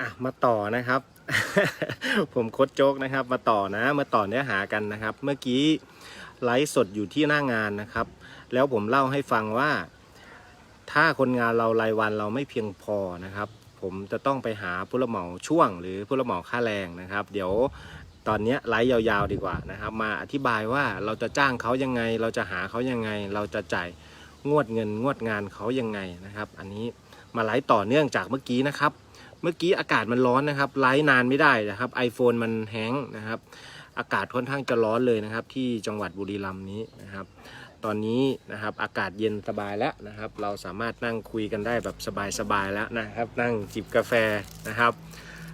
อะมาต่อนะครับ ผมโคดโจ๊กนะครับ มาต่อนะ มาต่อเนื้อหากันนะครับ เมื่อกี้ไลฟ์สดอยู่ที่หน้างานนะครับ แล้วผมเล่าให้ฟังว่า ถ้าคนงานเรารายวันเราไม่เพียงพอนะครับ ผมจะต้องไปหาผู้รับเหมาช่วง หรือผู้รับเหมาค่าแรงนะครับ เดี๋ยวตอนนี้ไลฟ์ยาวๆดีกว่านะครับ มาอธิบายว่าเราจะจ้างเขายังไง เราจะหาเขายังไง เราจะจ่ายงวดเงินงวดงานเขายังไงนะครับ อันนี้มาไลฟ์ต่อเนื่องจากเมื่อกี้นะครับ เมื่อกี้อากาศมันร้อนนะครับ ไลฟ์นานไม่ได้นะครับ iPhone มันแห้งนะครับ อากาศค่อนข้างจะร้อนเลยนะครับ ที่จังหวัดบุรีรัมย์นี้นะครับ ตอนนี้นะครับอากาศเย็นสบายแล้วนะครับ เราสามารถนั่งคุยกันได้แบบสบายๆแล้วนะครับ นั่งจิบกาแฟนะครับ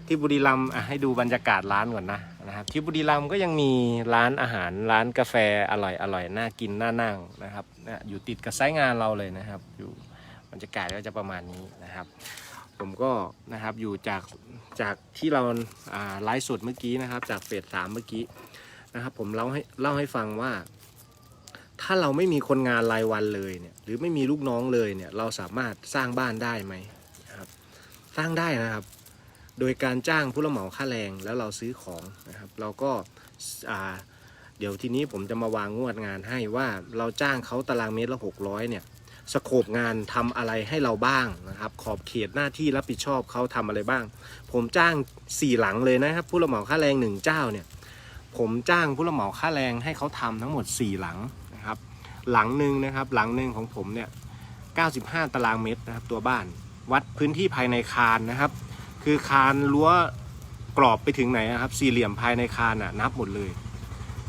ที่บุรีรัมย์อะให้ดูบรรยากาศร้านก่อนนะนะครับ ที่บุรีรัมย์ก็ยังมีร้านอาหารร้านกาแฟอร่อยอร่อยน่ากินน่านั่งนะครับนะอยู่ติดกับไซต์งานเราเลยนะครับ อยู่บรรยากาศก็จะประมาณนี้นะครับ ผมก็นะครับอยู่จากจากที่เราไลฟ์สดเมื่อกี้นะครับ จากเฟสสามเมื่อกี้นะครับ ผมเล่าให้เล่าให้ฟังว่า ถ้าเราไม่มีคนงานรายวันเลยเนี่ย หรือไม่มีลูกน้องเลยเนี่ย เราสามารถสร้างบ้านได้ไหมครับ สร้างได้นะครับ โดยการจ้างผู้รับเหมาค่าแรงแล้วเราซื้อของนะครับ เราก็าเดี๋ยวทีนี้ผมจะมาวางงวดงานให้ว่าเราจ้างเขาตารางเมตรละ600เนี่ย สโคปงานทำอะไรให้เราบ้างนะครับ ขอบเขตหน้าที่รับผิดชอบเขาทำอะไรบ้าง ผมจ้างสี่หลังเลยนะครับ ผู้รับเหมาค่าแรงหนึ่งเจ้าเนี่ยผมจ้างผู้รับเหมาค่าแรงให้เขาทำทั้งหมด 4 หลังนะครับ หลังหนึ่งนะครับ หลังหนึ่งของผมเนี่ย95 ตารางเมตรนะครับ ตัวบ้านวัดพื้นที่ภายในคานนะครับ คือคานรั้วกรอบไปถึงไหนนะครับ สี่เหลี่ยมภายในคานอะนับหมดเลย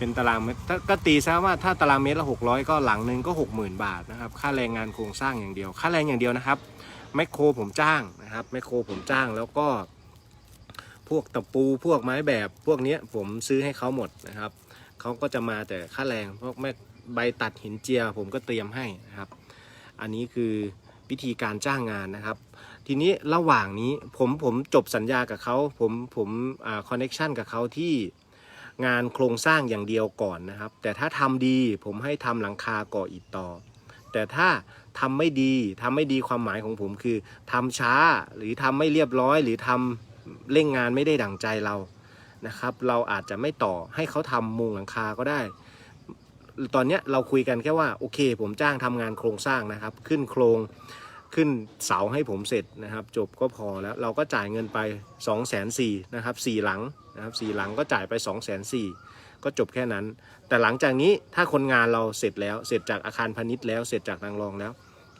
เป็นตารางเมตรถ้าก็ตีซะว่าถ้าตารางเมตรละ600 ก็หลังหนึ่งก็ 60,000 บาทนะครับ ค่าแรงงานโครงสร้างอย่างเดียว ค่าแรงอย่างเดียวนะครับแมคโครผมจ้างนะครับแมคโครผมจ้างแล้วก็ พวกตะปูพวกไม้แบบพวกเนี้ยผมซื้อให้เขาหมดนะครับเขาก็จะมาแต่ค่าแรงพวกแม่ใบตัดหินเจีย ผมก็เตรียมให้นะครับ อันนี้คือวิธีการจ้างงานนะครับ ทีนี้ระหว่างนี้ผมผมจบสัญญากับเขาผมผมอ่าคอนเน็ชันกับเขาที่ งานโครงสร้างอย่างเดียวก่อนนะครับ แต่ถ้าทำดีผมให้ทำหลังคาก่ออิฐต่อ แต่ถ้าทำไม่ดีทำไม่ดีความหมายของผมคือทำช้าหรือทำไม่เรียบร้อย หรือทำเร่งงานไม่ได้ดั่งใจเรานะครับ เราอาจจะไม่ต่อให้เขาทำมุงหลังคาก็ได้ ตอนนี้เราคุยกันแค่ว่าโอเค ผมจ้างทำงานโครงสร้างนะครับ ขึ้นโครง ขึ้นเสาให้ผมเสร็จนะครับ จบก็พอแล้วเราก็จ่ายเงินไป 2 4 0 0 0นะครับสี่หลังนะครับสี่หลังก็จ่ายไป 2 4 0 0 0ก็จบแค่นั้น แต่หลังจากนี้ถ้าคนงานเราเสร็จแล้วเสร็จจากอาคารพาณิชย์แล้วเสร็จจากนางรองแล้ว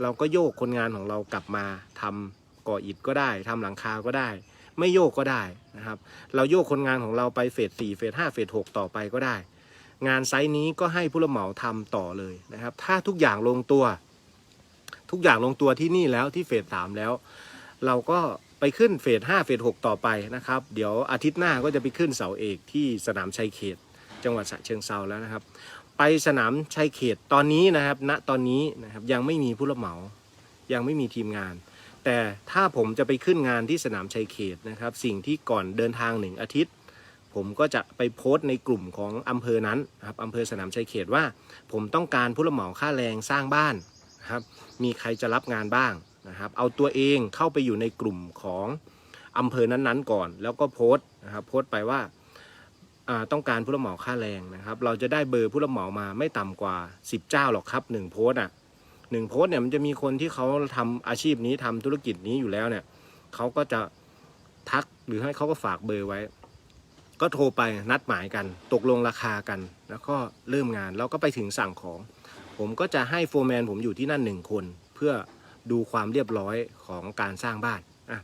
เราก็โยกคนงานของเรากลับมาทำก่ออิฐก็ได้ทำหลังคาก็ได้ ไม่โยกก็ได้นะครับ เราโยกคนงานของเราไปเฟส4เฟส5เฟส6ต่อไปก็ได้ งานไซต์นี้ก็ให้ผู้รับเหมาทำต่อเลยนะครับ ถ้าทุกอย่างลงตัว ทุกอย่างลงตัวที่นี่แล้วที่เฟสสามแล้ว เราก็ไปขึ้นเฟสห้าเฟสหกต่อไปนะครับ เดี๋ยวอาทิตย์หน้าก็จะไปขึ้นเสาเอกที่สนามชัยเขต จังหวัดฉะเชิงเซาแล้วนะครับ ไปสนามชัยเขตตอนนี้นะครับ ณตอนนี้นะครับยังไม่มีผู้รับเหมา ยังไม่มีทีมงาน แต่ถ้าผมจะไปขึ้นงานที่สนามชัยเขตนะครับ สิ่งที่ก่อนเดินทางหนึ่งอาทิตย์ผมก็จะไปโพสต์ในกลุ่มของอำเภอนั้นครับอำเภอสนามชัยเขตว่า ผมต้องการผู้รับเหมาค่าแรงสร้างบ้าน นะครับมีใครจะรับงานบ้างนะครับเอาตัวเองเข้าไปอยู่ในกลุ่มของอำเภอนั้นๆก่อน แล้วก็โพสต์นะครับโพสต์ไปว่าต้องการผู้รับเหมาค่าแรงนะครับ เราจะได้เบอร์ผู้รับเหมามาไม่ต่ำกว่า 10 เจ้าหรอกครับหนึ่งโพสต์อะหนึ่งโพสต์เนี่ยมันจะมีคนที่เขาทำอาชีพนี้ทำธุรกิจนี้อยู่แล้วเนี่ยเขาก็จะทักหรือให้เขาก็ฝากเบอร์ไว้ ก็โทรไปนัดหมายกัน ตกลงราคากัน แล้วก็เริ่มงานแล้วก็ไปถึงสั่งของ ผมก็จะให้โฟร์แมนผมอยู่ที่นั่นหนึ่งคน เพื่อดูความเรียบร้อยของการสร้างบ้านอะ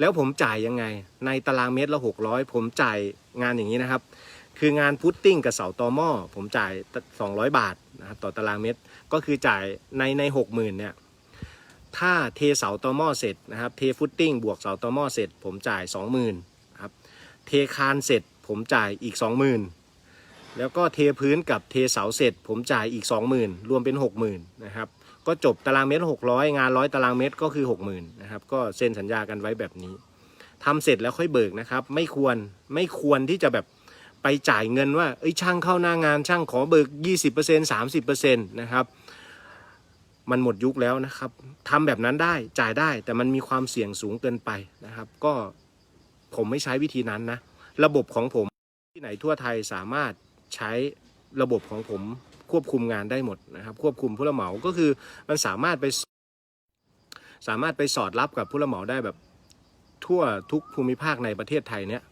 แล้วผมจ่ายยังไง ในตารางเมตรละ600 ผมจ่ายงานอย่างนี้นะครับ คืองานพุตติ้งกับเสาตอหม้อผมจ่าย 200 บาทนะครับต่อตารางเมตรก็คือจ่ายในใน60,000เนี่ยถ้าเทเสาตอหม้อเสร็จนะครับเทฟุตติ้งบวกเสาตอหม้อเสร็จ ผมจ่าย 20,000นครับเทคานเสร็จผมจ่ายอีก 20,000 แล้วก็เทพื้นกับเทเสาเสร็จ ผมจ่ายอีก 20,000 รวมเป็น 60,000นะครับก็จบตารางเมตร 600 งาน100ตารางเมตรก็คือ 60,000นะครับก็เซ็นสัญญากันไว้แบบนี้ทำเสร็จแล้วค่อยเบิกนะครับไม่ควรไม่ควรที่จะแบบไปจ่ายเงินว่าเอ้ยช่างเข้าหน้างานช่างขอเบิก 20% 30%นะครับมันหมดยุคแล้วนะครับทำแบบนั้นได้จ่ายได้แต่มันมีความเสี่ยงสูงเกินไปนะครับ ก็ผมไม่ใช้วิธีนั้นนะ ระบบของผมที่ไหนทั่วไทยสามารถ ใช้ระบบของผมควบคุมงานได้หมดนะครับ ควบคุมผู้รับเหมาก็คือมันสามารถไปสามารถไปสอดรับกับผู้รับเหมาได้แบบทั่วทุกภูมิภาคในประเทศไทยเนี่ย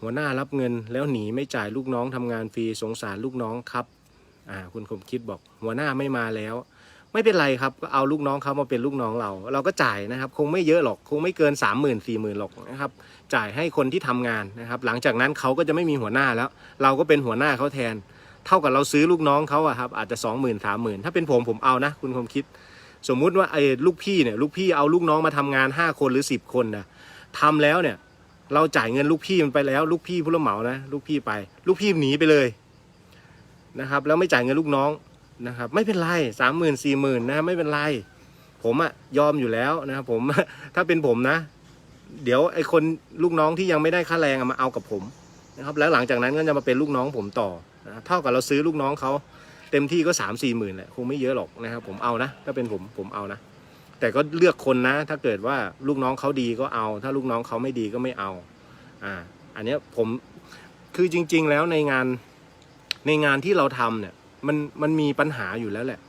หัวหน้ารับเงินแล้วหนีไม่จ่ายลูกน้องทำงานฟรีสงสารลูกน้องครับอ่าคุณคมคิดบอกหัวหน้าไม่มาแล้ว ไม่เป็นไรครับก็เอาลูกน้องเขามาเป็นลูกน้องเรา เราก็จ่ายนะครับ คงไม่เยอะหรอกคงไม่เกิน 3 0 0 0 0 4 0 0 0 0หรอกนะครับ จ่ายให้คนที่ทำงานนะครับ หลังจากนั้นเขาก็จะไม่มีหัวหน้าแล้ว เราก็เป็นหัวหน้าเขาแทน เท่ากับเราซื้อลูกน้องเขาอะครับอาจจะ2 0 0 0 0 0 3 0 0 0 0ถ้าเป็นผมผมเอานะ คุณคมคิด สมมุติว่าไอ้ลูกพี่เนี่ยลูกพี่เอาลูกน้องมาทำงาน 5 คนหรือ 10 คนนะทำแล้วเนี่ยเราจ่ายเงินลูกพี่มันไปแล้ว ลูกพี่ผู้รับเหมานะ ลูกพี่ไป ลูกพี่หนีไปเลยนะครับ แล้วไม่จ่ายเงินลูกน้อง นะครับไม่เป็นไรสามหมื่นสี่หมื่นนะไม่เป็นไร ผมอะยอมอยู่แล้วนะครับผมถ้าเป็นผมนะ เดี๋ยวไอ้คนลูกน้องที่ยังไม่ได้ค่าแรงมาเอากับผมนะครับแล้วหลังจากนั้นก็จะมาเป็นลูกน้องผมต่อนะเท่ากับเราซื้อลูกน้องเขาเต็มที่ก็สามสี่หมื่นแหละคงไม่เยอะหรอกนะครับผมเอานะถ้าเป็นผมผมเอานะแต่ก็เลือกคนนะ ถ้าเกิดว่าลูกน้องเขาดีก็เอา ถ้าลูกน้องเขาไม่ดีก็ไม่เอาอ่าอันนี้ผมคือจริง ๆ แล้วในงานในงานที่เราทำเนี่ย มันมันมีปัญหาอยู่แล้วแหละ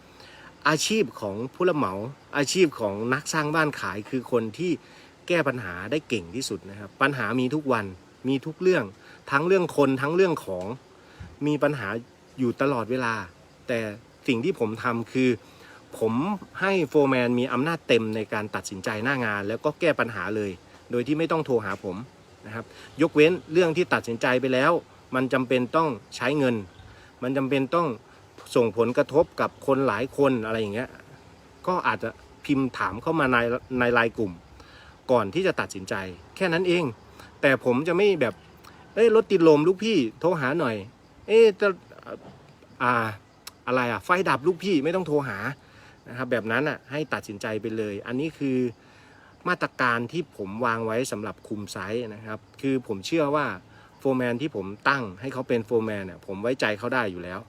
อาชีพของผู้รับเหมา อาชีพของนักสร้างบ้านขายคือคนที่แก้ปัญหาได้เก่งที่สุดนะครับ ปัญหามีทุกวันมีทุกเรื่อง ทั้งเรื่องคนทั้งเรื่องของมีปัญหาอยู่ตลอดเวลา แต่สิ่งที่ผมทำคือ ผมให้โฟร์แมนมีอำนาจเต็มในการตัดสินใจหน้างาน แล้วก็แก้ปัญหาเลย โดยที่ไม่ต้องโทรหาผมนะครับ ยกเว้นเรื่องที่ตัดสินใจไปแล้ว มันจำเป็นต้องใช้เงิน มันจำเป็นต้อง ส่งผลกระทบกับคนหลายคนอะไรอย่างเงี้ยก็อาจจะพิมพ์ถามเข้ามาในในไลน์กลุ่ม ก่อนที่จะตัดสินใจ แค่นั้นเอง แต่ผมจะไม่แบบเอ้ยรถติดลมลูกพี่โทรหาหน่อย เอ๊ะจะอ่าอะไรอะไฟดับลูกพี่ไม่ต้องโทรหานะครับแบบนั้นอะให้ตัดสินใจไปเลย อันนี้คือมาตรการที่ผมวางไว้สำหรับคุมไซส์นะครับ คือผมเชื่อว่าโฟร์แมนที่ผมตั้งให้เขาเป็นโฟร์แมนเนี่ยผมไว้ใจเขาได้อยู่แล้ว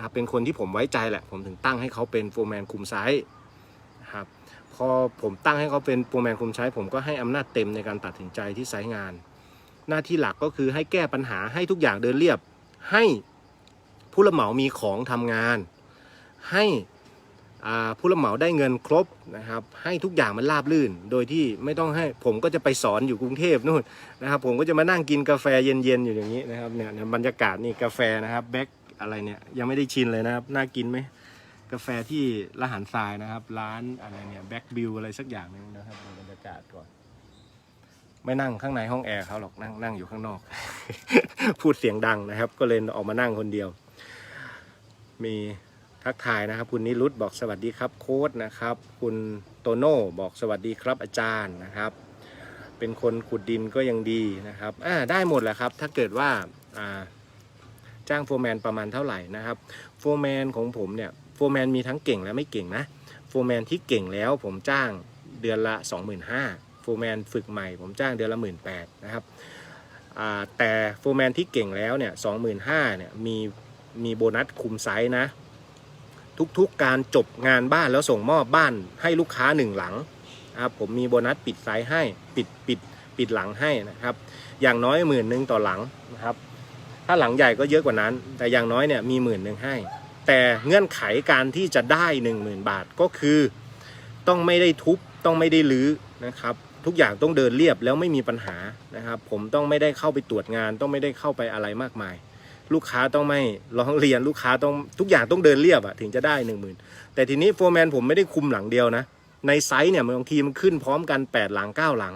นะครับเป็นคนที่ผมไว้ใจแหละ ผมถึงตั้งให้เขาเป็นโฟร์แมนคุมไซส์นะครับพอผมตั้งให้เขาเป็นโฟร์แมนคุมไซส์ผมก็ให้อำนาจเต็มในการตัดสินใจที่ไซส์งาน หน้าที่หลักก็คือให้แก้ปัญหาให้ทุกอย่างเดินเรียบ ให้ผู้รับเหมามีของทำงาน ให้ผู้รับเหมาได้เงินครบนะครับให้ทุกอย่างมันราบรื่น โดยที่ไม่ต้องให้ผมก็จะไปสอนอยู่กรุงเทพนู่นนะครับผมก็จะมานั่งกินกาแฟเย็นๆอยู่อย่างนี้นะครับเนี่ยเนี่ยบรรยากาศนี่กาแฟนะครับแบ็ค อะไรเนี่ย ยังไม่ได้ชินเลยนะครับ น่ากินไหมกาแฟที่ละหันทรายนะครับ ร้านอะไรเนี่ยแบ็คบิวอะไรสักอย่างหนึงนะครับดูบรรยากาศก่อน ไม่นั่งข้างในห้องแอร์เขาหรอกนั่งนั่งอยู่ข้างนอก พูดเสียงดังนะครับ ก็เลยออกมานั่งคนเดียว มีทักทายนะครับ คุณนิรุตบอกสวัสดีครับโค้ดนะครับ คุณโตโน่บอกสวัสดีครับอาจารย์นะครับ เป็นคนขุดดินก็ยังดีนะครับอ่าได้หมดแหละครับ ถ้าเกิดว่าอ่า จ้างโฟร์แมนประมาณเท่าไหร่นะครับโฟร์แมนของผมเนี่ยโฟร์แมนมีทั้งเก่งและไม่เก่งนะโฟร์แมนที่เก่งแล้วผมจ้างเดือนละ 25,000โฟร์แมนฝึกใหม่ผมจ้างเดือนละ 18,000นะครับแต่โฟร์แมนที่เก่งแล้วเนี่ย25,000เนี่ยมีมีโบนัสคุมไซส์นะ ทุกๆกการจบงานบ้านแล้วส่งมอบบ้านให้ลูกค้าหนึ่งหลังครับผมมีโบนัสปิดไซส์ให้ปิดปิดปิดหลังให้นะครับ อย่างน้อยหมื่นหนึ่งต่อหลังนะครับ ถ้าหลังใหญ่ก็เยอะกว่านั้น แต่อย่างน้อยเนี่ยมีหมื่นหนึ่งให้ แต่เงื่อนไขการที่จะได้หนึ่งหมื่นบาทก็คือ ต้องไม่ได้ทุบต้องไม่ได้ลื้อนะครับ ทุกอย่างต้องเดินเรียบแล้วไม่มีปัญหานะครับ ผมต้องไม่ได้เข้าไปตรวจงาน ต้องไม่ได้เข้าไปอะไรมากมาย ลูกค้าต้องไม่ร้องเรียนลูกค้าต้องทุกอย่างต้องเดินเรียบอะถึงจะได้หนึ่งหมื่นแต่ทีนี้โฟร์แมนผมไม่ได้คุมหลังเดียวนะในไซส์เนี่ยบางทีมันขึ้นพร้อมกัน 8 หลัง 9 หลัง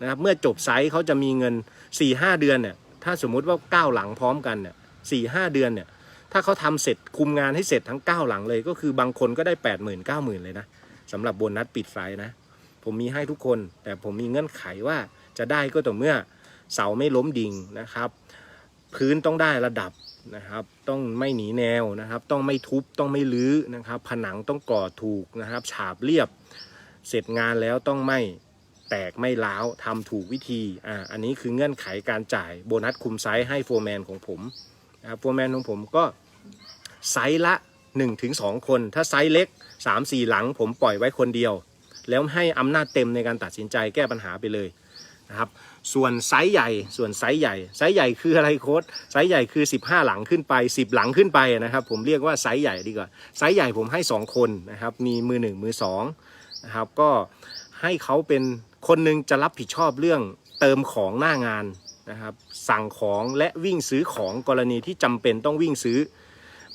นะครับเมื่อจบไซส์เขาจะมีเงิน 4 5 เดือนเนี่ย ถ้าสมมุติว่า9หลังพร้อมกันเนี่ยสี่ห้าเดือนเนี่ย ถ้าเขาทำเสร็จคุมงานให้เสร็จทั้ง9หลังเลย ก็คือบางคนก็ได้8 0 0 0 0 9 0,000เลยนะสำหรับโบนัสปิดไซส์นะ ผมมีให้ทุกคน แต่ผมมีเงื่อนไขว่าจะได้ก็ต่อเมื่อเสาไม่ล้มดิ่งนะครับ พื้นต้องได้ระดับนะครับ ต้องไม่หนีแนวนะครับ ต้องไม่ทุบต้องไม่ลื้อนะครับ ผนังต้องก่อถูกนะครับ ฉาบเรียบ เสร็จงานแล้วต้องไม่ แตกไม่ล้าวทำถูกวิธีอ่าอันนี้คือเงื่อนไขการจ่ายโบนัสคุมไซส์ให้โฟร์แมนของผมนะครับโฟร์แมนของผมก็ไซส์ละ 1-2 คน ถ้าไซส์เล็ก 3-4 หลังผมปล่อยไว้คนเดียว แล้วให้อำนาจเต็มในการตัดสินใจแก้ปัญหาไปเลยนะครับส่วนไซส์ใหญ่ส่วนไซส์ใหญ่ไซส์ใหญ่คืออะไรโค้ดไซส์ใหญ่คือ 15 หลังขึ้นไป 10 หลังขึ้นไปนะครับผมเรียกว่าไซส์ใหญ่ดีกว่าไซส์ใหญ่ผมให้ 2 คนนะครับมีมือ 1 มือ2นะครับก็ให้เขาเป็น คนหนึงจะรับผิดชอบเรื่องเติมของหน้างานนะครับ สั่งของและวิ่งซื้อของกรณีที่จำเป็นต้องวิ่งซื้อ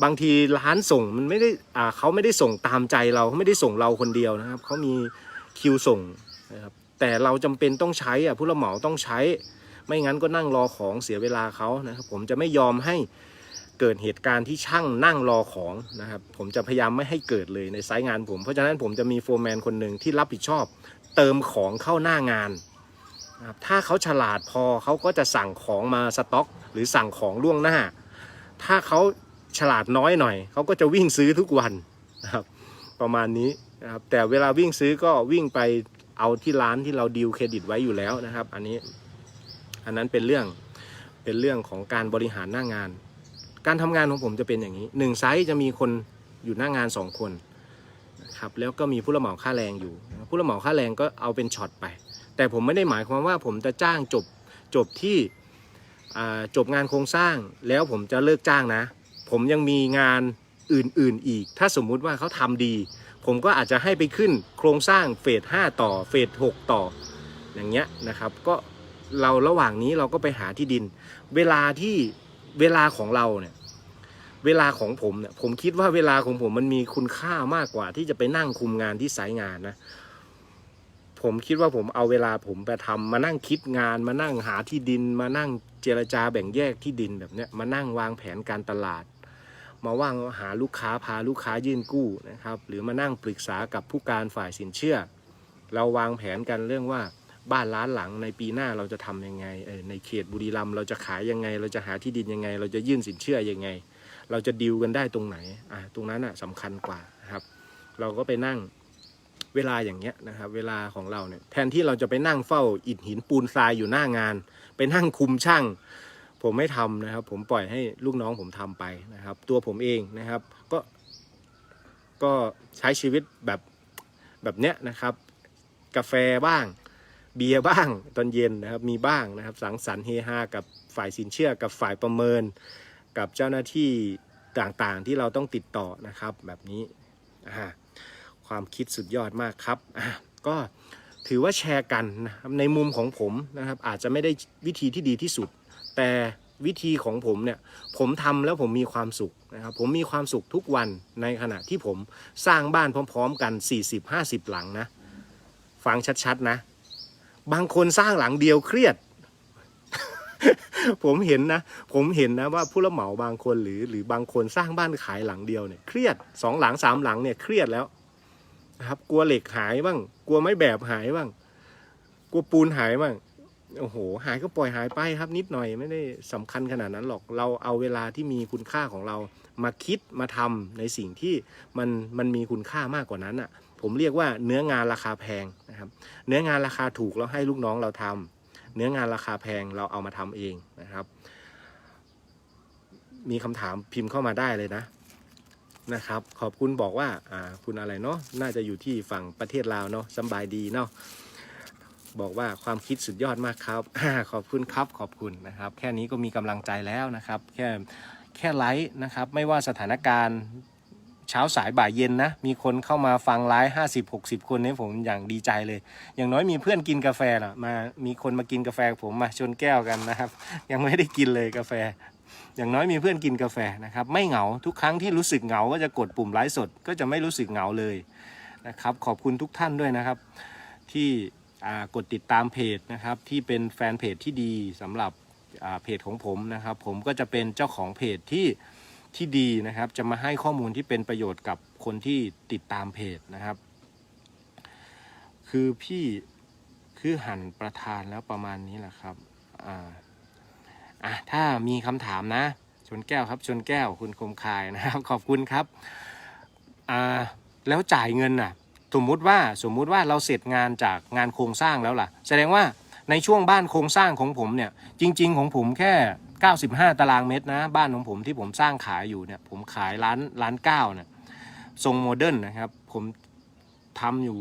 บางทีร้านส่งมันไม่ได้อ่าเขาไม่ได้ส่งตามใจเราเขาไม่ได้ส่งเราคนเดียวนะครับเขามีคิวส่งนะครับแต่เราจำเป็นต้องใช้อะผู้รับเหมาต้องใช้ ไม่งั้นก็นั่งรอของเสียเวลาเขานะครับผมจะไม่ยอมให้เกิดเหตุการณ์ที่ช่างนั่งรอของนะครับ ผมจะพยายามไม่ให้เกิดเลยในไซต์งานผม เพราะฉะนั้นผมจะมีโฟร์แมนคนหนึ่งที่รับผิดชอบ เติมของเข้าหน้างานนะครับถ้าเขาฉลาดพอเขาก็จะสั่งของมาสต็อก หรือสั่งของล่วงหน้า ถ้าเขาฉลาดน้อยหน่อย เขาก็จะวิ่งซื้อทุกวันนะครับประมาณนี้นะครับแต่เวลาวิ่งซื้อก็วิ่งไปเอาที่ร้านที่เราดีลเครดิตไว้อยู่แล้วนะครับ อันนี้อันนั้นเป็นเรื่องเป็นเรื่องของการบริหารหน้างาน การทำงานของผมจะเป็นอย่างนี้หนึ่งไซต์จะมีคนอยู่หน้างานสองคน นะครับแล้วก็มีผู้รับเหมาค่าแรงอยู่ ผู้รับเหมาค่าแรงก็เอาเป็นช็อตไป แต่ผมไม่ได้หมายความว่าผมจะจ้างจบจบที่จบงานโครงสร้างแล้วผมจะเลิกจ้างนะ ผมยังมีงานอื่นๆอีก ถ้าสมมุติว่าเขาทำดี ผมก็อาจจะให้ไปขึ้นโครงสร้างเฟส5ต่อเฟส6ต่ออย่างเงี้ยนะครับก็เราระหว่างนี้เราก็ไปหาที่ดิน เวลาที่เวลาของเราเนี่ย เวลาของผมเนี่ยผมคิดว่าเวลาของผมมันมีคุณค่ามากกว่า ที่จะไปนั่งคุมงานที่สายงานนะผมคิดว่าผมเอาเวลาผมไปทำมานั่งคิดงาน มานั่งหาที่ดิน มานั่งเจรจาแบ่งแยกที่ดินแบบเนี้ยมานั่งวางแผนการตลาด มาว่างหาลูกค้าพาลูกค้ายื่นกู้นะครับ หรือมานั่งปรึกษากับผู้การฝ่ายสินเชื่อ เราวางแผนกันเรื่องว่าบ้านล้านหลังในปีหน้าเราจะทำยังไงในเขตบุรีรัมย์เราจะขายยังไง เราจะหาที่ดินยังไง เราจะยื่นสินเชื่อยังไง เราจะดิวกันได้ตรงไหนอะตรงนั้นอะสำคัญกว่าครับ เราก็ไปนั่งเวลาอย่างเงี้ยนะครับ เวลาของเราเนี่ยแทนที่เราจะไปนั่งเฝ้าอิฐหินปูนทรายอยู่หน้างาน ไปนั่งคุมช่าง ผมไม่ทำนะครับ ผมปล่อยให้ลูกน้องผมทำไปนะครับ ตัวผมเองนะครับ ก็ก็ใช้ชีวิตแบบแบบเนี้ยนะครับ กาแฟบ้าง เบียร์บ้างตอนเย็นนะครับ มีบ้างนะครับ สังสรรค์เฮฮากับฝ่ายสินเชื่อกับฝ่ายประเมิน กับเจ้าหน้าที่ต่างๆ ที่เราต้องติดต่อนะครับแบบนี้ความคิดสุดยอดมากครับก็ถือว่าแชร์กันนะครับในมุมของผมนะครับ อาจจะไม่ได้วิธีที่ดีที่สุด แต่วิธีของผมเนี่ยผมทำแล้วผมมีความสุขนะครับ ผมมีความสุขทุกวันในขณะที่ผมสร้างบ้านพร้อม ๆ กัน 40-50 หลังนะ ฟังชัดๆนะ บางคนสร้างหลังเดียวเครียด ผมเห็นนะ ผมเห็นนะว่าผู้รับเหมาบางคนหรือหรือบางคนสร้างบ้านขายหลังเดียวเนี่ยเครียดสองหลังสามหลังเนี่ยเครียดแล้วนะครับ กลัวเหล็กหายบ้าง กลัวไม้แบบหายบ้าง กลัวปูนหายบ้างโอ้โห หายก็ปล่อยหายไปครับ นิดหน่อยไม่ได้สำคัญขนาดนั้นหรอกเราเอาเวลาที่มีคุณค่าของเรามาคิดมาทำในสิ่งที่มันมันมีคุณค่ามากกว่านั้นอะ ผมเรียกว่าเนื้องานราคาแพงนะครับ เนื้องานราคาถูกเราให้ลูกน้องเราทำ เนื้องานราคาแพงเราเอามาทำเองนะครับ มีคำถามพิมพ์เข้ามาได้เลยนะนะครับ ขอบคุณบอกว่าอ่าคุณอะไรเนาะน่าจะอยู่ที่ฝั่งประเทศลาวเนาะสบายดีเนาะบอกว่าความคิดสุดยอดมากครับขอบคุณครับขอบคุณนะครับ แค่นี้ก็มีกำลังใจแล้วนะครับ แค่แค่ไลฟ์นะครับ ไม่ว่าสถานการณ์ เช้าสายบ่ายเย็นนะ มีคนเข้ามาฟังไลฟ์ห้าสิบหกสิบคนนี่ผมอย่างดีใจเลย อย่างน้อยมีเพื่อนกินกาแฟล่ะมามีคนมากินกาแฟผมมาชนแก้วกันนะครับ ยังไม่ได้กินเลยกาแฟ อย่างน้อยมีเพื่อนกินกาแฟนะครับ ไม่เหงาทุกครั้งที่รู้สึกเหงาก็จะกดปุ่มไลฟ์สด ก็จะไม่รู้สึกเหงาเลยนะครับ ขอบคุณทุกท่านด้วยนะครับ ที่กดติดตามเพจนะครับ ที่เป็นแฟนเพจที่ดีสำหรับเพจของผมนะครับ ผมก็จะเป็นเจ้าของเพจที่ ที่ดีนะครับ จะมาให้ข้อมูลที่เป็นประโยชน์กับคนที่ติดตามเพจนะครับ คือพี่คือหันประธานแล้วประมาณนี้แหละครับอ่าอะถ้ามีคำถามนะ ชนแก้วครับ ชนแก้วคุณคมคายนะครับ ขอบคุณครับอ่าแล้วจ่ายเงินน่ะ สมมุติว่าสมมุติว่าเราเสร็จงานจากงานโครงสร้างแล้วล่ะ แสดงว่าในช่วงบ้านโครงสร้างของผมเนี่ย จริง ๆ ของผมแค่ 95 ตารางเมตรนะ บ้านของผมที่ผมสร้างขายอยู่เนี่ย ผมขายร้านร้านเก้าเนี่ยทรงโมเดิร์นนะครับ ผมทำอยู่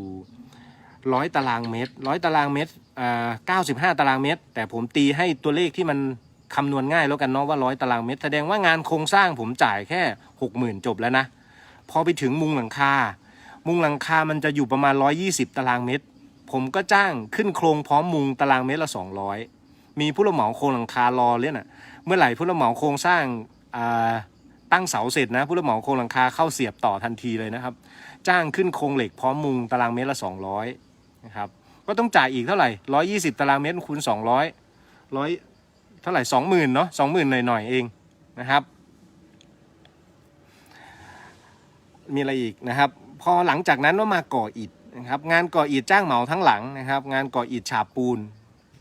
ร้อยตารางเมตรร้อยตารางเมตรอ่า95ตารางเมตร แต่ผมตีให้ตัวเลขที่มันคำนวณง่ายแล้วกันเนาะว่าร้อยตารางเมตร แสดงว่างานโครงสร้างผมจ่ายแค่60,000จบแล้วนะ พอไปถึงมุงหลังคา มุงหลังคามันจะอยู่ประมาณ120ตารางเมตร ผมก็จ้างขึ้นโครงพร้อมมุงตารางเมตรละ200มีผู้รับเหมาโครงหลังคารอเลยน่ะ เมื่อไหร่ผู้รับเหมาโครงสร้างตั้งเสาเสร็จนะผู้รับเหมาโครงหลังคาเข้าเสียบต่อทันทีเลยนะครับ จ้างขึ้นโครงเหล็กพร้อมมุงตารางเมตรละ 200นะครับก็ต้องจ่ายอีกเท่าไหร่ 120 ตารางเมตรคูณ200ร้อยเท่าไหร่ 20,000เนาะ20,000 หน่อยๆ เองนะครับ มีอะไรอีกนะครับ พอหลังจากนั้นก็มาก่ออิฐนะครับ งานก่ออิฐจ้างเหมาทั้งหลังนะครับ งานก่ออิฐฉาบปูน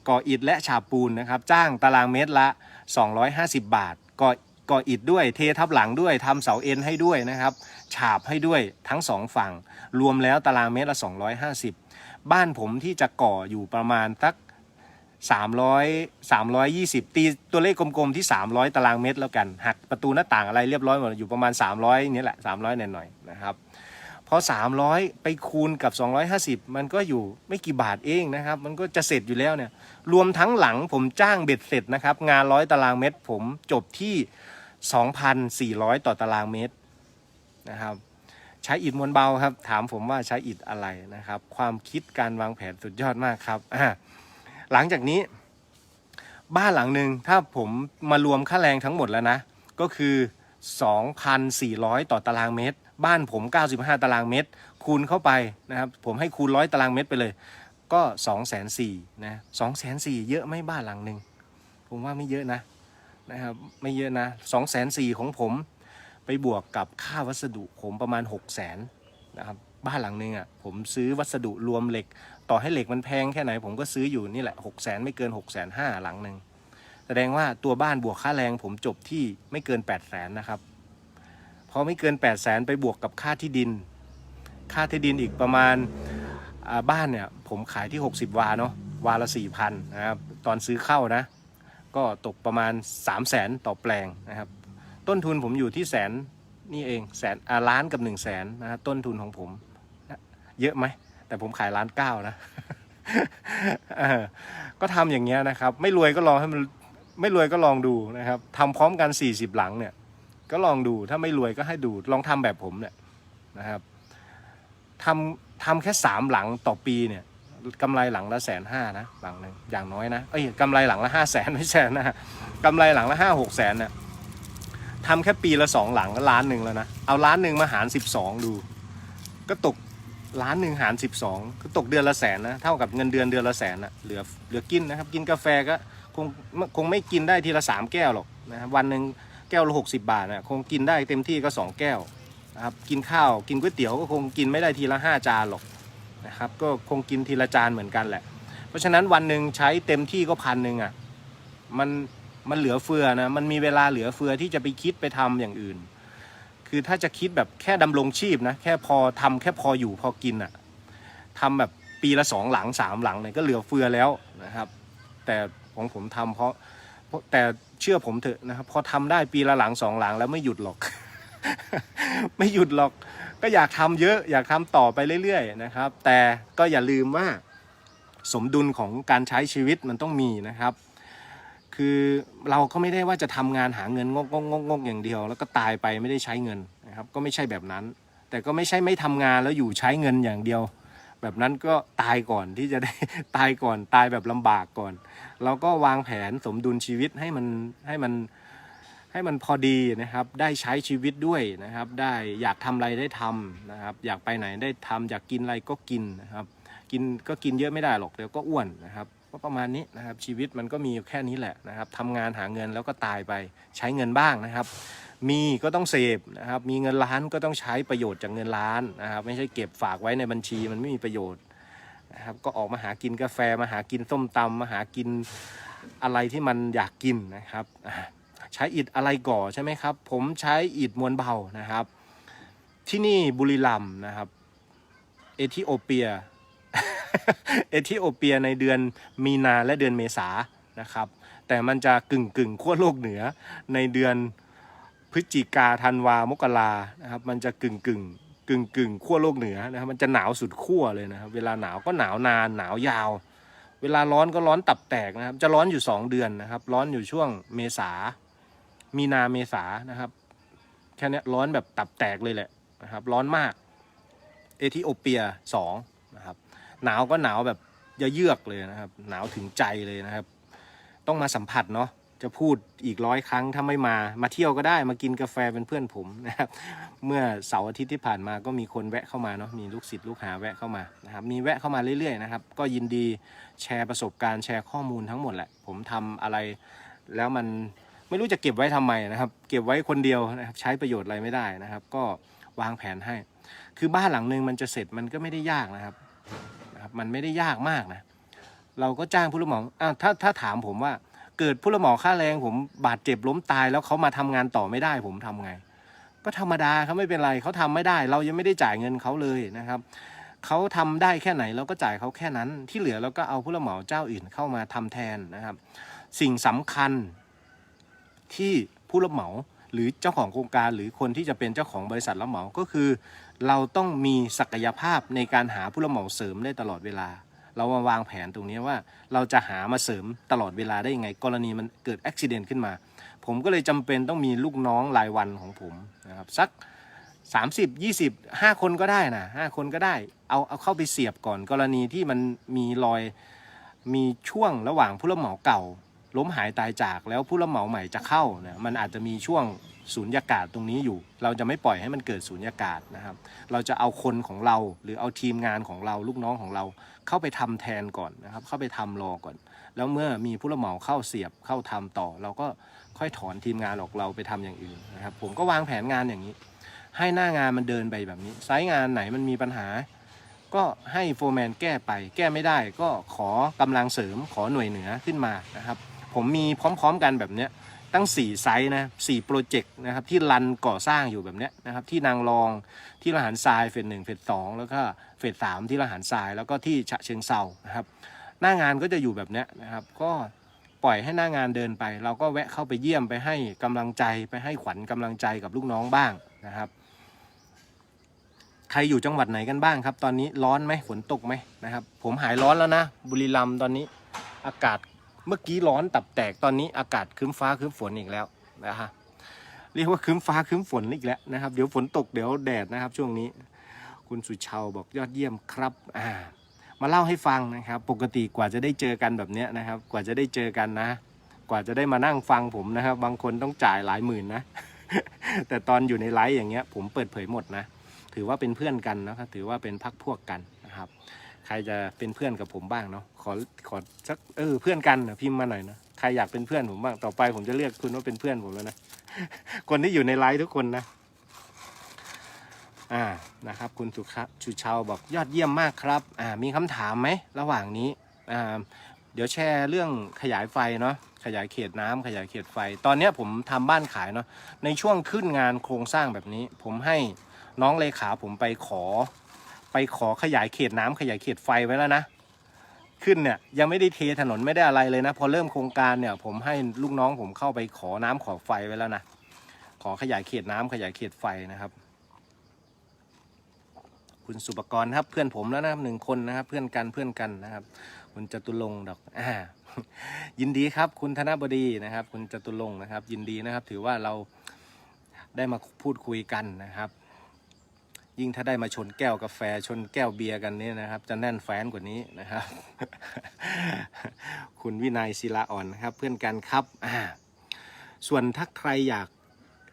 ก่ออิฐและฉาบปูนนะครับ จ้างตารางเมตรละ 250 บาทก่อก่ออิฐด้วยเททับหลังด้วยทำเสาเอ็นให้ด้วยนะครับ ฉาบให้ด้วยทั้งสองฝั่ง รวมแล้วตารางเมตรละ 250 บ้านผมที่จะก่ออยู่ประมาณสัก300 320 ตีตัวเลขกลมๆที่ 300 ตารางเมตรแล้วกัน หักประตูหน้าต่างอะไรเรียบร้อยหมดอยู่ประมาณ 300นี่แหละ 300หน่อยๆนะครับ อ 300 ไปคูณกับ 250 มันก็อยู่ไม่กี่บาทเองนะครับ มันก็จะเสร็จอยู่แล้วเนี่ย รวมทั้งหลังผมจ้างเบ็ดเสร็จนะครับ งานร้อยตารางเมตร ผมจบที่ 2,400 ต่อตารางเมตรนะครับ ใช้อิฐมวลเบาครับ ถามผมว่าใช้อิฐอะไรนะครับ ความคิดการวางแผนสุดยอดมากครับ หลังจากนี้ บ้านหลังหนึ่งถ้าผมมารวมค่าแรงทั้งหมดแล้วนะ ก็คือ 2,400 ต่อตารางเมตร บ้านผม 95 ตารางเมตร คูณเข้าไปนะครับ ผมให้คูณร้อยตารางเมตรไปเลย ก็ 2 4 0 0 0นะ2 4 0 0 0 เยอะไหมบ้านหลังหนึ่งผมว่าไม่เยอะนะนะครับไม่เยอะนะ2 4 0 0 0ของผมไปบวกกับค่าวัสดุผมประมาณ 6 0 0 0 0นะครับบ้านหลังหนึ่งอะผมซื้อวัสดุรวมเหล็ก ต่อให้เหล็กมันแพงแค่ไหน ผมก็ซื้ออยู่นี่แหละ 6 0 0 0 0ไม่เกิน 6 5 0 0 0หลังหนึ่งแสดงว่าตัวบ้านบวกค่าแรงผมจบที่ไม่เกิน 8 0 0 0 0นะครับ พอไม่เกิน 8 0 0 0 0ไปบวกกับค่าที่ดิน ค่าที่ดินอีกประมาณบ้านเนี่ยผมขายที่ 60 วาเนาะวาละ 4,000นะครับตอนซื้อเข้านะ ก็ตกประมาณ 3 0 0 0 0 0ต่อแปลงนะครับ ต้นทุนผมอยู่ที่แสนนี่เองแสนอาล้านกับ1 0 0 0 0แสนนะครับต้นทุนของผมเยอะไหม แต่ผมขายล้านเก้านะก็ทำอย่างเงี้ยนะครับ ไม่รวยก็ลองให้มันไม่รวยก็ลองดูนะครับทำพร้อมกัน 40 หลังเนี่ย ก็ลองดูถ้าไม่รวยก็ให้ดูลองทำแบบผมเนี่ยนะครับทำทำแค่สามหลังต่อปีเนี่ยกำไรหลังละแสนห้านะหลังหนึ่งอย่างน้อยนะเอ้ยกำไรหลังละห้าแสนไม่ใช่นะกำไรหลังละห้าหกแสนเนี่ยทำแค่ปีละสองหลังก็ล้านหนึ่งแล้วนะเอาล้านหนึ่งมาหารสิบสองดู ก็ตกล้านหนึ่งหารสิบสองก็ตกเดือนละแสนนะเท่ากับเงินเดือนเดือนละแสนนะเหลือเหลือกินนะครับ กินกาแฟก็คงคงไม่กินได้ทีละสามแก้วหรอกนะวันหนึ่ง ก้วละหกสิบาทนะคงกินได้เต็มที่ก็สองแก้วนะครับกินข้าวกินก๋วยเตี๋ยวก็คงกินไม่ได้ทีละห้าจานหรอกนะครับก็คงกินทีละจานเหมือนกันแหละ เพราะฉะนั้นวันหนึ่งใช้เต็มที่ก็พันหนึ่งอะมันมันเหลือเฟือนะมันมีเวลาเหลือเฟือที่จะไปคิดไปทำอย่างอื่น คือถ้าจะคิดแบบแค่ดำรงชีพนะแค่พอทำแค่พออยู่พอกินอะทำแบบปีละสองหลังสามหลังเนี่ยก็เหลือเฟือแล้วนะครับ แต่ของผมทำเพราะเพราะแต่ เชื่อผมเถอะนะครับพอทำได้ปีละหลังสองหลังแล้วไม่หยุดหรอก ไม่หยุดหรอก ก็อยากทำเยอะอยากทำต่อไปเรื่อยๆนะครับ แต่ก็อย่าลืมว่าสมดุลของการใช้ชีวิตมันต้องมีนะครับ คือเราก็ไม่ได้ว่าจะทำงานหาเงินงกงกงกงกอย่างเดียว แล้วก็ตายไปไม่ได้ใช้เงินนะครับ ก็ไม่ใช่แบบนั้น แต่ก็ไม่ใช่ไม่ทำงานแล้วอยู่ใช้เงินอย่างเดียว แบบนั้นก็ตายก่อนที่จะได้ตายก่อนตายแบบลำบากก่อน เราก็วางแผนสมดุลชีวิตให้มันให้มันให้มันพอดีนะครับ ได้ใช้ชีวิตด้วยนะครับ ได้อยากทำอะไรได้ทำนะครับ อยากไปไหนได้ทำอยากกินอะไรก็กินนะครับ กินก็กินเยอะไม่ได้หรอกเดี๋ยวก็อ้วนนะครับก็ประมาณนี้นะครับชีวิตมันก็มีแค่นี้แหละนะครับทำงานหาเงินแล้วก็ตายไปใช้เงินบ้างนะครับ มีก็ต้องเสพนะครับ มีเงินล้านก็ต้องใช้ประโยชน์จากเงินล้านนะครับ ไม่ใช่เก็บฝากไว้ในบัญชีมันไม่มีประโยชน์นะครับ ก็ออกมาหากินกาแฟมาหากินส้มตำมาหากินอะไรที่มันอยากกินนะครับใช้อิฐอะไรก่อใช่ไหมครับ ผมใช้อิฐมวลเบานะครับ ที่นี่บุรีรัมย์นะครับ เอธิโอเปีย เอธิโอเปียในเดือนมีนาและเดือนเมษานะครับ แต่มันจะกึ่งกึ่งขั้วโลกเหนือในเดือน พฤศจิกาธันวามกรานะครับมันจะกึ่งกึ่งกึ่งกึ่งขั้วโลกเหนือนะครับมันจะหนาวสุดขั้วเลยนะครับเวลาหนาวก็หนาวนานหนาวยาว เวลาร้อนก็ร้อนตับแตกนะครับ จะร้อนอยู่สองเดือนนะครับ ร้อนอยู่ช่วงเมษา มีนาเมษานะครับแค่นี้ร้อนแบบตับแตกเลยแหละนะครับ ร้อนมาก เอธิโอเปียสองนะครับหนาวก็หนาวแบบเยือกเลยนะครับ หนาวถึงใจเลยนะครับ ต้องมาสัมผัสเนาะ จะพูดอีกร้อยครั้งถ้าไม่มามาเที่ยวก็ได้มากินกาแฟเป็นเพื่อนผมนะครับเมื่อเสาร์อาทิตย์ที่ผ่านมาก็มีคนแวะเข้ามาเนาะมีลูกศิษย์ลูกหาแวะเข้ามานะครับมีแวะเข้ามาเรื่อยๆนะครับก็ยินดีแชร์ประสบการณ์แชร์ข้อมูลทั้งหมดแหละ ผมทำอะไรแล้วมันไม่รู้จะเก็บไว้ทำไมนะครับ เก็บไว้คนเดียวนะครับใช้ประโยชน์อะไรไม่ได้นะครับ ก็วางแผนให้ คือบ้านหลังนึงมันจะเสร็จมันก็ไม่ได้ยากนะครับนะครับ มันไม่ได้ยากมากนะ เราก็จ้างผู้รับเหมาอ้าวถ้าถ้าถามผมว่า เกิดผู้รับเหมาค่าแรงผมบาดเจ็บล้มตายแล้วเขามาทำงานต่อไม่ได้ ผมทำไง ก็ธรรมดาเขาไม่เป็นไรเขาทำไม่ได้ เรายังไม่ได้จ่ายเงินเขาเลยนะครับเขาทำได้แค่ไหนเราก็จ่ายเขาแค่นั้น ที่เหลือเราก็เอาผู้รับเหมาเจ้าอื่นเข้ามาทำแทนนะครับ สิ่งสำคัญที่ผู้รับเหมาหรือเจ้าของโครงการหรือคนที่จะเป็นเจ้าของบริษัทรับเหมาก็คือ เราต้องมีศักยภาพในการหาผู้รับเหมาเสริมได้ตลอดเวลา เรามาวางแผนตรงนี้ว่าเราจะหามาเสริมตลอดเวลาได้ยังไง กรณีมันเกิดอุบิเหตุขึ้นมา ผมก็เลยจำเป็นต้องมีลูกน้องรายวันของผมนะครับสัก 30 20 5 คนก็ได้นะ5คนก็ได้ เอาเอาเข้าไปเสียบก่อน กรณีที่มันมีรอยมีช่วงระหว่างผู้รับเหมาเก่า ล้มหายตายจากแล้วผู้รับเหมาใหม่จะเข้านี่ยมันอาจจะมีช่วงสูญญากาศตรงนี้อยู่ เราจะไม่ปล่อยให้มันเกิดสูญญากาศนะครับ เราจะเอาคนของเราหรือเอาทีมงานของเราลูกน้องของเรา เข้าไปทำแทนก่อนนะครับ เข้าไปทำรอก่อน แล้วเมื่อมีผู้รับเหมาเข้าเสียบเข้าทำต่อ เราก็ค่อยถอนทีมงานออกเราไปทำอย่างอื่นนะครับ ผมก็วางแผนงานอย่างนี้ ให้หน้างานมันเดินไปแบบนี้ไซต์งานไหนมันมีปัญหา ก็ให้โฟร์แมนแก้ไป แก้ไม่ได้ก็ขอกำลังเสริมขอหน่วยเหนือขึ้นมานะครับ ผมมีพร้อม ๆ กันแบบเนี้ย ตั้ง 4 ไซต์นะสี่โปรเจกต์นะครับที่รันก่อสร้างอยู่แบบเนี้ยนะครับที่นางรองที่ละหารทรายเฟสหนึ่งเฟสสองแล้วก็เฟสสามที่ละหารทรายแล้วก็ที่ฉะเชิงเซานะครับหน้างานก็จะอยู่แบบเนี้ยนะครับก็ปล่อยให้หน้างานเดินไป เราก็แวะเข้าไปเยี่ยมไปให้กำลังใจไปให้ขวัญกำลังใจกับลูกน้องบ้างนะครับ ใครอยู่จังหวัดไหนกันบ้างครับ ตอนนี้ร้อนไหมฝนตกไหมนะครับ ผมหายร้อนแล้วนะ บุรีรัมย์ตอนนี้อากาศ เมื่อกี้ร้อนตับแตกตอนนี้อากาศครึ้มฟ้าครึ้มฝนอีกแล้วนะฮะเรียกว่าครึ้มฟ้าครึ้มฝนอีกแล้วนะครับ เดี๋ยวฝนตกเดี๋ยวแดดนะครับ ช่วงนี้ คุณสุชาวบอกยอดเยี่ยมครับอ่ามาเล่าให้ฟังนะครับ ปกติกว่าจะได้เจอกันแบบเนี้ยนะครับ กว่าจะได้เจอกันนะ กว่าจะได้มานั่งฟังผมนะครับ บางคนต้องจ่ายหลายหมื่นนะ แต่ตอนอยู่ในไลฟ์อย่างเงี้ย ผมเปิดเผยหมดนะ ถือว่าเป็นเพื่อนกันนะครับ ถือว่าเป็นพักพวกกันนะครับ ใครจะเป็นเพื่อนกับผมบ้างเนาะขอขอสักเออเพื่อนกันนะพิมพ์มาหน่อยนะใครอยากเป็นเพื่อนผมบ้างต่อไปผมจะเรียกคุณว่าเป็นเพื่อนผมแล้วนะคนที่อยู่ในไลฟ์ทุกคนนะอ่านะครับ คุณสุขชูชาวบอกยอดเยี่ยมมากครับอ่ามีคำถามไหมระหว่างนี้อ่าเดี๋ยวแชร์เรื่องขยายไฟเนาะขยายเขตน้ำขยายเขตไฟ ตอนนี้ผมทำบ้านขายเนาะในช่วงขึ้นงานโครงสร้างแบบนี้ ผมให้น้องเลขาผมไปขอ ไปขอขยายเขตน้ำขยายเขตไฟไว้แล้วนะขึ้นเนี่ยยังไม่ได้เทถนนไม่ได้อะไรเลยนะ พอเริ่มโครงการเนี่ย ผมให้ลูกน้องผมเข้าไปขอน้ำขอไฟไว้แล้วนะขอขยายเขตน้ำขยายเขตไฟนะครับ คุณสุปกรณ์ครับเพื่อนผมแล้วนะครับหนึ่งคนนะครับ เพื่อนกันเพื่อนกันนะครับ คุณจตุรงค์ดอกอ่ายินดีครับ คุณธนบดีนะครับ คุณจตุรงค์นะครับ ยินดีนะครับ ถือว่าเราได้มาพูดคุยกันนะครับ ยิ่งถ้าได้มาชนแก้วกาแฟชนแก้วเบียร์กันเนี่ยนะครับ จะแน่นแฟนกว่านี้นะครับ คุณวินัยศิลาอ่อนนะครับ เพื่อนกันครับอ่าส่วนถ้าใครอยาก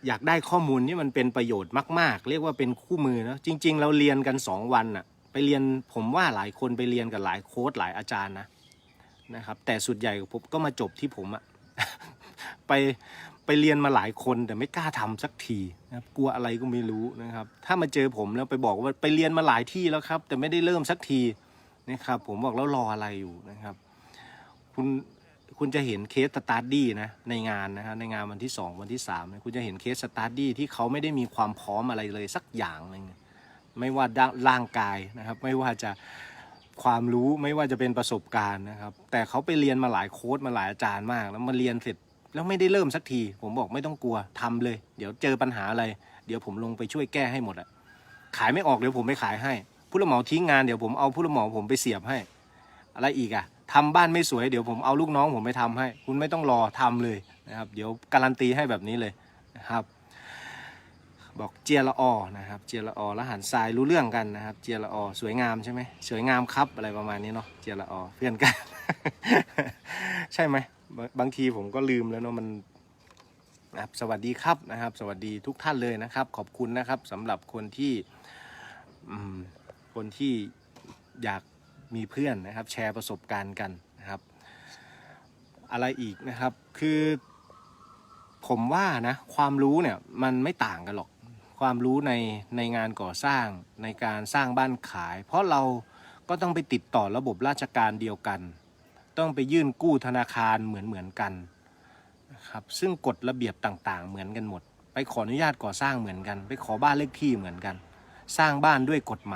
อยากได้ข้อมูลที่มันเป็นประโยชน์มาก ๆ เรียกว่าเป็นคู่มือนะจริง ๆ เราเรียนกันสองวันอะไปเรียนผมว่าหลายคนไปเรียนกับหลายโค้ดหลายอาจารย์นะนะครับ แต่สุดใหญ่ผมก็มาจบที่ผมอะไป ไปเรียนมาหลายคนแต่ไม่กล้าทำสักทีนะครับกลัวอะไรก็ไม่รู้นะครับ ถ้ามาเจอผมแล้วไปบอกว่าไปเรียนมาหลายที่แล้วครับ แต่ไม่ได้เริ่มสักทีนะครับ ผมบอกแล้วรออะไรอยู่นะครับ คุณคุณจะเห็นเคสสตาร์ดี้นะในงานนะครับในงานวันที่ 2 วันที่3เนี่ยคุณจะเห็นเคสสตาร์ดี้ที่เขาไม่ได้มีความพร้อมอะไรเลยสักอย่างหนึ่งไม่ว่าด้านร่างกายนะครับ ไม่ว่าจะความรู้ไม่ว่าจะเป็นประสบการณ์นะครับ แต่เขาไปเรียนมาหลายโค้ดมาหลายอาจารย์มาก แล้วมาเรียนเสร็จ แล้วไม่ได้เริ่มสักที ผมบอกไม่ต้องกลัวทำเลย เดี๋ยวเจอปัญหาอะไร เดี๋ยวผมลงไปช่วยแก้ให้หมดอะขายไม่ออกเดี๋ยวผมไปขายให้ ผู้รับเหมาทิ้งงานเดี๋ยวผมเอาผู้รับเหมาผมไปเสียบให้ อะไรอีกอะทำบ้านไม่สวยเดี๋ยวผมเอาลูกน้องผมไปทำให้ คุณไม่ต้องรอทำเลยนะครับ เดี๋ยวการันตีให้แบบนี้เลยนะครับ บอกเจียละออนะครับ เจียละออล้วหันทรายรู้เรื่องกันนะครับ เจียละออสวยงามใช่ไหมสวยงามครับอะไรประมาณนี้เนาะเจียละออเพื่อนกัน ใช่ไหม บางทีผมก็ลืมแล้วเนาะมันนะครับสวัสดีครับนะครับ สวัสดีทุกท่านเลยนะครับ ขอบคุณนะครับสำหรับคนที่คนที่อยากมีเพื่อนนะครับ แชร์ประสบการณ์กันนะครับ อะไรอีกนะครับคือผมว่านะความรู้เนี่ยมันไม่ต่างกันหรอกความรู้ในในงานก่อสร้างในการสร้างบ้านขาย เพราะเราก็ต้องไปติดต่อระบบราชการเดียวกัน ต้องไปยื่นกู้ธนาคารเหมือนเหมือนกันนะครับซึ่งกฎระเบียบต่างๆ เหมือนกันหมด ไปขออนุญาตก่อสร้างเหมือนกัน ไปขอบ้านเลขที่เหมือนกัน สร้างบ้านด้วยกฎหมาย